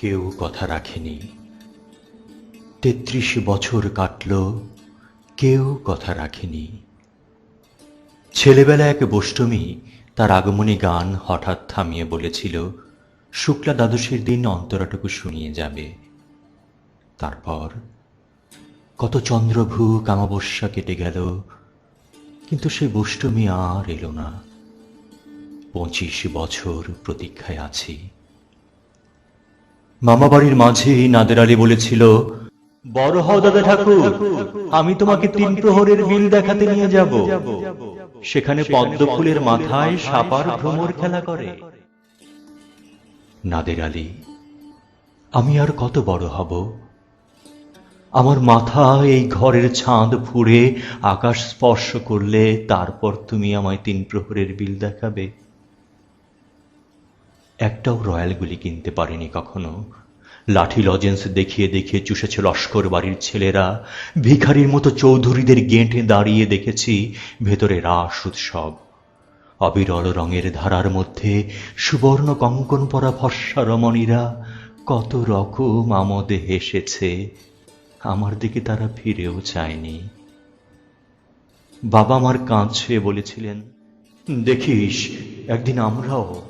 কেউ কথা রাখেনি। তেত্রিশ বছর কাটল, কেউ কথা রাখেনি। ছেলেবেলা এক বষ্টমী তার আগমনী গান হঠাৎ থামিয়ে বলেছিল, শুক্লা দ্বাদশীর দিন অন্তরাটুকু শুনিয়ে যাবে। তারপর কত চন্দ্রভূ কামাবস্যা কেটে গেল, কিন্তু সে বষ্টমী আর এলো না। পঁচিশ বছর প্রতীক্ষায় আছি। মামাবাড়ির মাঝে নাদের আলী বলেছিল বড় হও দাদা ঠাকুর আমি তোমাকে তিন প্রহরের বিল দেখাতে নিয়ে যাব। সেখানে পদ্ম ফুলের মাথায় সাপার ভ্রমর খেলা করে। নাদের আলী আমি আর কত বড় হব? আমার মাথা এই ঘরের ছাঁদ ফুঁড়ে আকাশ স্পর্শ করলে তারপর তুমি আমায় তিন প্রহরের বিল দেখাবে। একটাও রয়্যালগুলি কিনতে পারেনি কখনো। লাঠি লজেন্স দেখিয়ে দেখিয়ে চুষেছে লস্কর বাড়ির ছেলেরা। ভিখারির মতো চৌধুরীদের গেঁটে দাঁড়িয়ে দেখেছি ভেতরে রাস উৎসব। অবিরল রঙের ধারার মধ্যে সুবর্ণ কঙ্কন পরা ফর্সা রমণীরা কত রকম আমোদে হেসেছে। আমার দিকে তারা ফিরেও চায়নি। বাবা আমার কাঁধ ছুঁয়ে বলেছিলেন, দেখিস, একদিন আমরাও